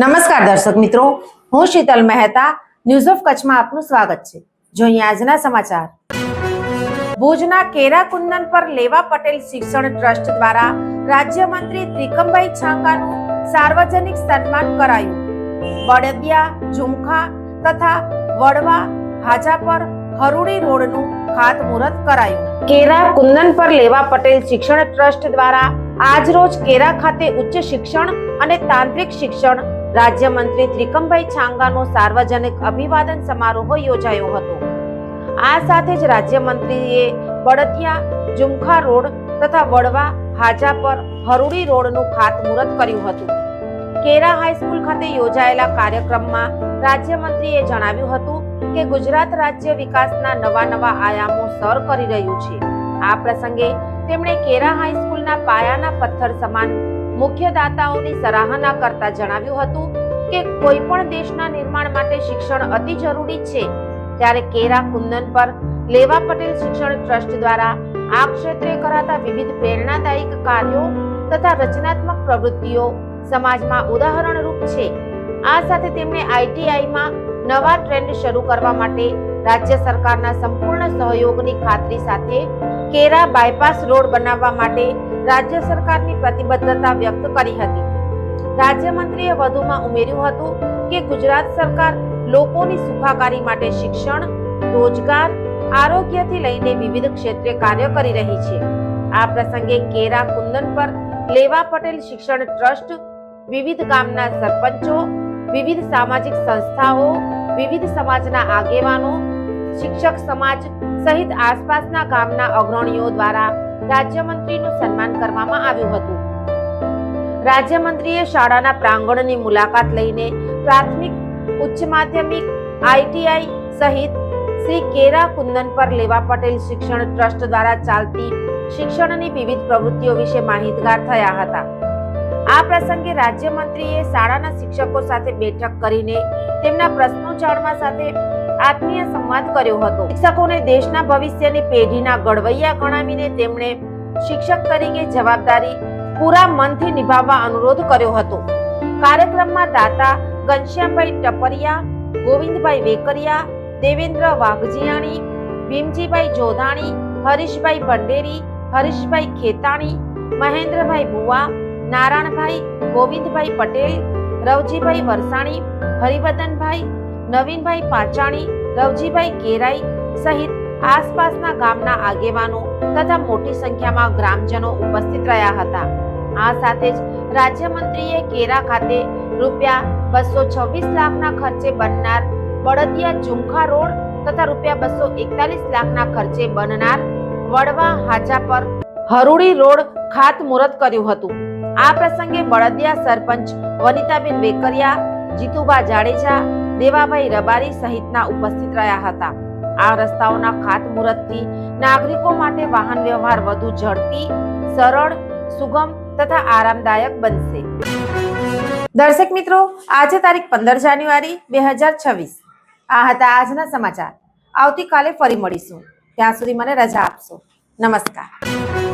નમસ્કાર દર્શક મિત્રો, હું શીતલ મહેતા ન્યૂઝ ઓફ કચ્છમાં આપનું સ્વાગત છે. જોઈએ આજના સમાચાર. ભુજના કેરા કુંદન પર લેવા પટેલ શિક્ષણ ટ્રસ્ટ દ્વારા રાજ્યમંત્રી ત્રિકમભાઈ છાંકાનું સાર્વજનિક સન્માન કરાયું. બળદિયા ઝુમખા તથા વડવા, હાજા પર હરુડી રોડનું ખાતમુહૂર્ત કરાયું. કેરા કુંદન પર લેવા પટેલ શિક્ષણ ટ્રસ્ટ દ્વારા આજરોજ કેરા ખાતે ઉચ્ચ શિક્ષણ અને તાંત્રિક શિક્ષણ રાજ્યમંત્રી ત્રિકમભાઈ છાંગાનો સાર્વજનિક અભિવાદન સમારોહ યોજાયો હતો. આ સાથે જ રાજ્યમંત્રીએ બળદિયા ઝુમખા રોડ તથા વડવા, હાજા પર હરુડી રોડનું ખાતમુહૂર્ત કર્યું હતું. કેરા હાઈસ્કૂલ ખાતે યોજાયેલા કાર્યક્રમમાં રાજ્યમંત્રીએ જણાવ્યું હતું કે ગુજરાત રાજ્ય વિકાસના નવા નવા આયામો સર કરી રહ્યું છે. આ પ્રસંગે તેમણે કેરા હાઈસ્કૂલના પાયાના પથ્થર સમાન મુખ્ય દાતાઓની સરાહના કરતા જણાવ્યું હતું કે કોઈ પણ દેશના નિર્માણ માટે શિક્ષણ અતિ જરૂરી છે, ત્યારે કેરા કુંદન પર લેવા પટેલ શિક્ષણ ટ્રસ્ટ દ્વારા આ ક્ષેત્રે કરાતા વિવિધ પ્રેરણાદાયક કાર્યો તથા રચનાત્મક પ્રવૃત્તિઓ સમાજમાં ઉદાહરણરૂપ છે. આ સાથે તેમણે આઈટીઆઈમાં નવા ટ્રેન્ડ શરૂ કરવા માટે રાજ્ય સરકારના સંપૂર્ણ સહયોગની ખાતરી સાથે કેરા બાયપાસ રોડ બનાવવા માટે રાજ્ય સરકારની પ્રતિબદ્ધતા વ્યક્ત કરી હતી. રાજ્યમંત્રીએ વધુમાં ઉમેર્યું હતું કે ગુજરાત સરકાર લોકોની સુખાકારી માટે શિક્ષણ, રોજગાર, આરોગ્યથી લઈને વિવિધ ક્ષેત્રે કાર્ય કરી રહી છે. આ પ્રસંગે કેરા કુંદન પર લેવા પટેલ શિક્ષણ ટ્રસ્ટ, વિવિધ ગામના સરપંચો, વિવિધ સામાજિક સંસ્થાઓ, વિવિધ સમાજના આગેવાનો, શિક્ષક સમાજ સહિત આસપાસના ગામના અગ્રણીઓ દ્વારા રાજ્યમંત્રીનું સન્માન કરવામાં આવ્યું હતું. રાજ્યમંત્રીએ શાળાના પ્રાંગણની મુલાકાત લઈને પ્રાથમિક, ઉચ્ચ માધ્યમિક આઈટીઆઈ સહિત શ્રી કેરા કુંદન પર લેવા પટેલ શિક્ષણ ટ્રસ્ટ દ્વારા ચાલતી શિક્ષણની વિવિધ પ્રવૃત્તિઓ વિશે માહિતગાર થયા હતા. આ પ્રસંગે રાજ્યમંત્રીએ શાળાના શિક્ષકો સાથે બેઠક કરીને તેમના પ્રશ્નો જાણવા સાથે આત્મીય સંવાદ કર્યો હતો. શિક્ષકોને દેશના ભવિષ્યની પેઢીના ઘડવૈયા ગણાવીને તેમણે શિક્ષક તરીકે જવાબદારી પૂરા મનથી નિભાવવા અનુરોધ કર્યો હતો. કાર્યક્રમમાં દાતા ઘનશ્યામભાઈ ટપરિયા, ગોવિંદભાઈ વેકરિયા, દેવેન્દ્ર વાઘજીયાણી, ભીમજીભાઈ જોધાણી, હરીશભાઈ ભંડેરી, હરીશભાઈ ખેતાણી, મહેન્દ્રભાઈ ભુવા, નારાયણભાઈ, ગોવિંદભાઈ પટેલ, રવજીભાઈ વરસાણી, હરિવદનભાઈ નવીનભાઈ પાંચાણી રવજીભાઈ કેરાઈ સહિત આસપાસના ગામના આગેવાનો તથા મોટી સંખ્યામાં ગ્રામજનો ઉપસ્થિત રહ્યા હતા. આ સાથે જ રાજ્યમંત્રીએ કેરા ખાતે રૂપિયા બસો છવ્વીસ લાખના ખર્ચે બનનાર બળદિયા ઝુમખા રોડ તથા રૂપિયા બસો એકતાલીસ લાખના ખર્ચે બનનાર વડવા હાજા પર હરુડી રોડ ખાતમુહૂર્ત કર્યું હતું. આ પ્રસંગે બળદિયા સરપંચ વનિતાબેન વેકરિયા, જીતુબા જાડેજા દેવાભાઈ રબારી સહિતના ઉપસ્થિત રહ્યા હતા. આ રસ્તાઓના ખાતમુહૂર્તથી નાગરિકો માટે વાહન વ્યવહાર વધુ ઝડપી, સરળ, સુગમ તથા આરામદાયક બનશે. દર્શક મિત્રો, આજે તારીખ પંદર જાન્યુઆરી બે હજાર છવ્વીસ. આ હતા આજના સમાચાર. આવતીકાલે ફરી મળીશું. ત્યાં સુધી મને રજા આપશો. નમસ્કાર.